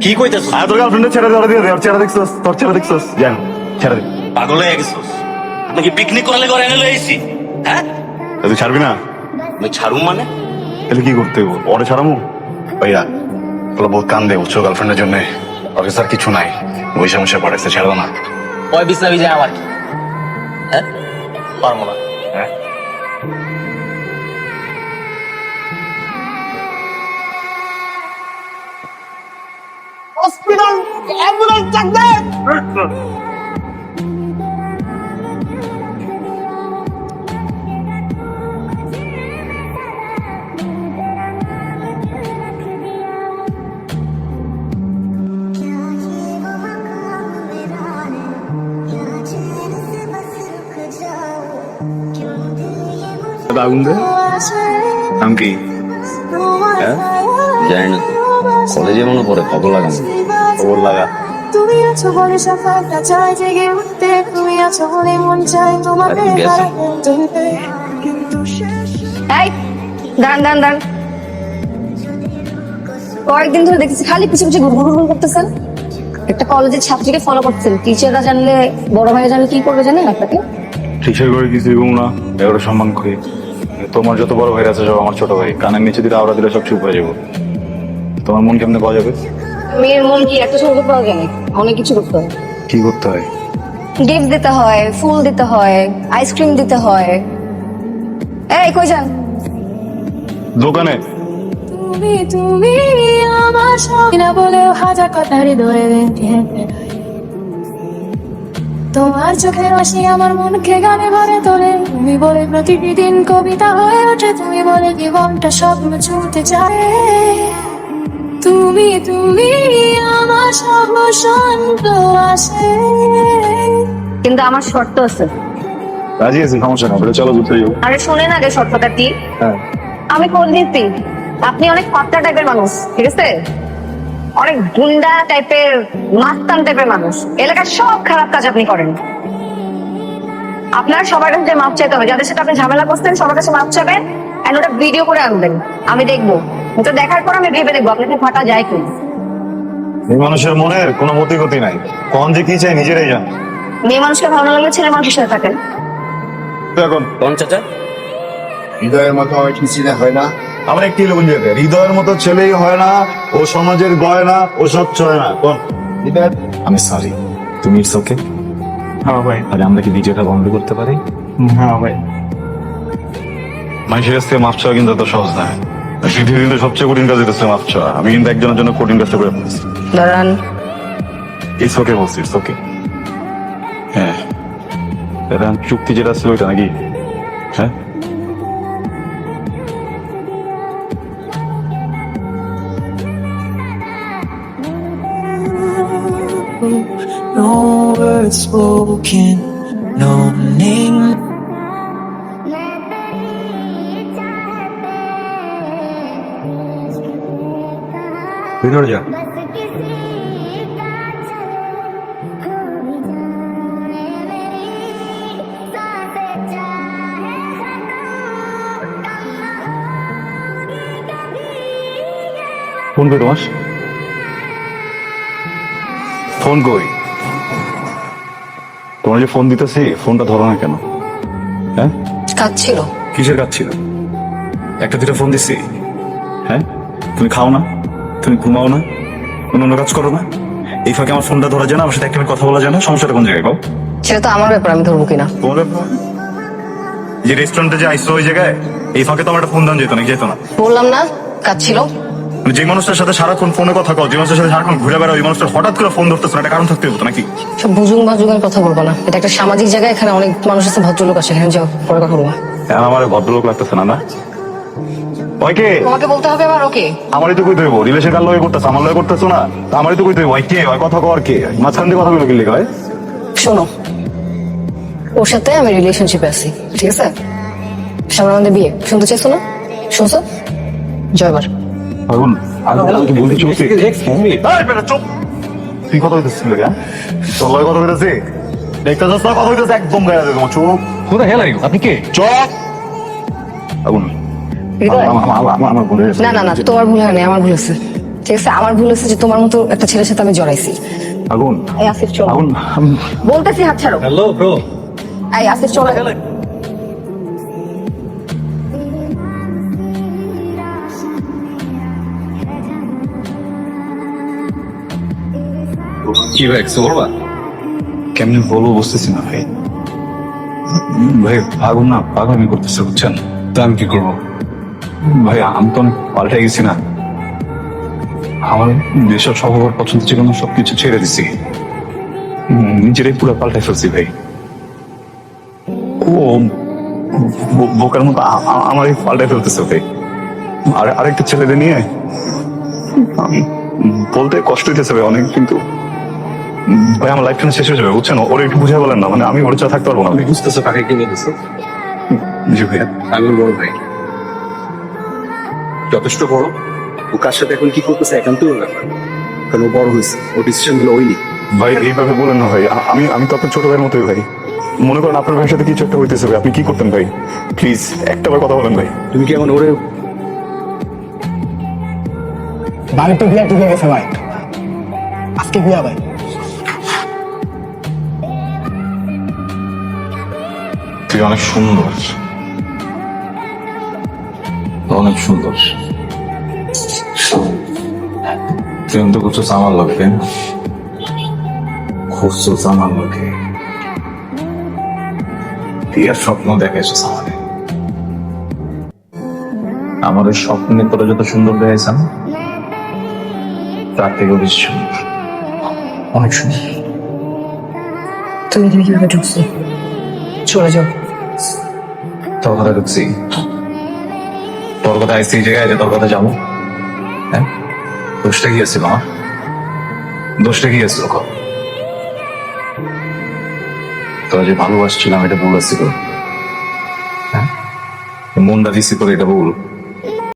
কি কইতেছ? আর তোর গার্লফ্রেন্ডের ছেড়ে ধরে দিয়ে দে ওর ছেড়ে দেখছস তোর ছেড়ে দেখছস জান ছেড়ে দে। পাগল হয়ে গেছস আপনি কি পিকনিক করলে ঘরে এনে লইছি হ্যাঁ? তুই ছাড়বি না? আমি ছাড়ুম মানে? তাহলে কি করতে হইব? ওরে ছাড়ামু? ভাইয়া বহুত উচ্চ গার্লফ্রেন্ডের জন্য। অফিসার কিছু নাই। বৈশা বসে পড়েছে ছেড়ে না। ওই যায় আমার হ্যাঁ? পারব না। হ্যাঁ? হসপিটাল অ্যাম্বুলেন্স ডাক দেন আগুন দে নাম কি হ্যাঁ? জানি না কলেজে মনে পড়ে খবর লাগানো খবর লাগা। তুমি আছো বলে সকালটা চাই জেগে উঠতে। তুমি আছো বলে মন চাই তোমাকে এই কয়েকদিন ধরে দেখতেছি খালি পিছু পিছু ঘুরঘুর ঘুরঘুর করতেছেন। একটা কলেজের ছাত্রীকে ফলো করতেছেন। টিচাররা জানলে বড় ভাই জানলে কি করবে জানেন আপনাকে? টিচার করে কিছু দিব না। এগুলো সম্মান করি। তোমার যত বড় ভাই আছে সব আমার ছোট ভাই। কানের নিচে দিলে আওড়া দিলে সব চুপ হয়ে যাব। তোমার মন কেমনে পাওয়া যাবে? মেয়ের মন কি একটা সহজে পাওয়া যায়? অনেক কিছু করতে হয়। কি করতে হয়? গিফট দিতে হয় ফুল দিতে হয় আইসক্রিম দিতে হয়। এই কই যান? দোকানে? তুমি তুমি আমার সঙ্গে না বলেও হাজার কথা হৃদয়ে তোমার চোখের হাসি আমার মনকে গানে ভরে তোলে। তুমি বলে প্রতিদিন কবিতা হয়ে ওঠে তুমি বলে জীবনটা স্বপ্ন ছুঁতে চায়। তুমি তুমি আমার সব শান্ত আসে কিন্তু আমার শর্ত আছে। রাজি আছি সমস্যা না বলে চলো ঘুরতে যাব। আরে শোনেন আগে শর্তটা কি? হ্যাঁ। আমি আপনি অনেক পাত্তা টাইপের মানুষ ঠিক আছে? অনেক গুন্ডা টাইপের মাস্তান টাইপের মানুষ। এলাকার সব খারাপ কাজ আপনি করেন। আপনার সবার কাছে মাপ চাইতে হবে। যাদের সাথে আপনি ঝামেলা করছেন সবার কাছে মাপ চাবেন এন্ড ওটা ভিডিও করে আনবেন। আমি দেখব। ওটা দেখার পর আমি ভেবে দেখব আপনাকে ফাটা যায় কি? এই মানুষের মনের কোনো মতি গতি নাই। যে কি চাই নিজেরাই জান মেয়ে মানুষকে ভালো না লাগলে ছেলে মানুষের সাথে থাকেন। তো এখন কোন চাচা? হৃদয়ের মতো কিছুটা হয় না। আমার একটি লোক যেতে হৃদয়ের মতো ছেলেই হয় না ও সমাজের গয়না ও স্বচ্ছ হয় না। কোন? আমি সরি তুমি ইটস ওকে হ্যাঁ ভাই। আরে আমরা কি ভিডিওটা বন্ধ করতে পারি? হ্যাঁ ভাই। মানুষের কাছ থেকে মাপ চাওয়া কিন্তু এত সহজ না। পৃথিবীর সবচেয়ে কঠিন কাজ এটা চাওয়া। আমি কিন্তু একজনের জন্য কঠিন কাজটা করে ফেলেছি। দাঁড়ান। ইটস ওকে বলছি ইটস ওকে হ্যাঁ। এটা চুক্তি যেটা ছিল ওইটা নাকি? হ্যাঁ? No words spoken, no name. ভিতরে যা ফোন কই তোমার? ফোন কই? তোমার যে ফোন দিতেছি ফোনটা ধরো না কেন? হ্যাঁ? কাজ ছিল কিসের কাজ ছিল একটা দুটা ফোন দিছি। হ্যাঁ? তুমি খাও না? তুমি ঘুমাও না অন্য অন্য কাজ করো না। এই ফাঁকে আমার ফোনটা ধরা যায় না আমার সাথে একটা কথা বলা যায় না সমস্যাটা কোন জায়গায় কও? সেটা তো আমার ব্যাপার আমি ধরবো কিনা? তোমার ব্যাপার? যে রেস্টুরেন্টে যে আইসো ওই জায়গায় এই ফাঁকে তো আমার একটা ফোন দান যেত না যেত না। বললাম না কাজ ছিল। মানে যে মানুষটার সাথে সারাক্ষণ ফোনে কথা কও যে মানুষের সাথে সারাক্ষণ ঘুরে বেড়াও ওই মানুষটা হঠাৎ করে ফোন ধরতেছে না একটা কারণ থাকতে হতো নাকি? সব বুজুং বাজুগের কথা বলব না। এটা একটা সামাজিক জায়গা এখানে অনেক মানুষ আছে ভদ্রলোক আছে এখানে যাও পরে কথা বলব। আমার ভদ্রলোক লাগতেছে না না? ওই কে তোমাকে বলতে হবে আবার ওকে। আমারই তো কইতে হইব রিলেশন কার লয়ে করতেছ? আমার লয়ে করতেছ না? আমারই তো কইতে হইব ওই কে ওই কথা কর কে? মাঝখান দিয়ে কথা বলে কি হয় শোনো ওর সাথে আমি রিলেশনশিপে আছি ঠিক আছে? সামনে আমাদের বিয়ে শুনতে চাইছো না? শুনছো? জয়বার আমি কি বলতে চলছি এই বেটা চুপ! তুই কথা হইতেছিস লাগে তোর লয়ে কথা হইতেছি দেখতে যাস না? কথা হইতেছে একদম গায়ে তোমার চুপ! কোথায় হেল আপনি কে? চুপ! আগুন না না না তোমার ভুল হয়নি আমার ভুল আছে ঠিক আছে আমার ভুল হচ্ছে যে তোমার মতো একটা ছেলের সাথে আমি জড়াইছি। আগুন। এই আসিফ চলো। আগুন বলতেছি হাত ছাড়ো। হ্যালো ব্রো এই আসিফ চলো। কি ভাই বলবা? কেমনি বলব বুঝতেছি না ভাই। ভাই আগুন না পাগল আমি করতেছে বুঝছেন? তা আমি কি করব? ভাই আমি তো অনেক পাল্টে গেছি না। আমার যেসব স্বভাব পছন্দ ছিল না সবকিছু ছেড়ে দিছি। নিজেরাই পুরো পাল্টে ফেলছি ভাই। ও বোকার মতো আ- আ- পাল্টে ফেলতেছে ভাই। আর আরেকটা ছেলেদের নিয়ে আমি বলতে কষ্ট হইতেছে ভাই অনেক কিন্তু ভাই আমার লাইফটা শেষ হয়ে যাবে বুঝছেন? ওরা একটু বুঝে বলেন না মানে আমি ওর ছাড়া থাকতে পারব না। বুঝতেছো কাকে কি বলতেছো? জি ভাইয়া। আমি বড় ভাই। যথেষ্ট বড়। ও কার সাথে এখন কি করতেছে একান্ত ওর ব্যাপার। কারণ ও বড় হয়েছে ও ডিসিশনগুলো ওই ভাই এইভাবে বলেন না ভাই আমি আমি তো আপনার ছোট ভাইয়ের মতোই ভাই। মনে করেন আপনার ভাইয়ের সাথে কিছু একটা হইতেছে ভাই আপনি কি করতেন ভাই? প্লিজ একটা বার কথা বলেন ভাই। তুমি কি এমন ওরে বাড়ি তো বিয়া ঠিক হয়ে গেছে ভাই। আজকে বিয়া ভাই। তুই অনেক সুন্দর। অনেক সুন্দর। তুই অন্ত করছিস আমার লোকে খুঁজছিস আমার লোকে আর স্বপ্ন আমাদের আমার ওই স্বপ্নে তোরা যত সুন্দর দেখাইছেন তার থেকেও বেশি সুন্দর। অনেক সুন্দর। তুমি তুমি কীভাবে ঢুকছো? চলে যাও। কথা ঢুকছি। তোর কথা আইসি এই জায়গায় তোর কথা যাব হ্যাঁ? দোষটা কি আছে মা দোষটা কি আছে তোরা যে ভালোবাসছিলাম, এটা ভুল আসছিল হ্যাঁ? মনটা দিছি তোর, এটা ভুল।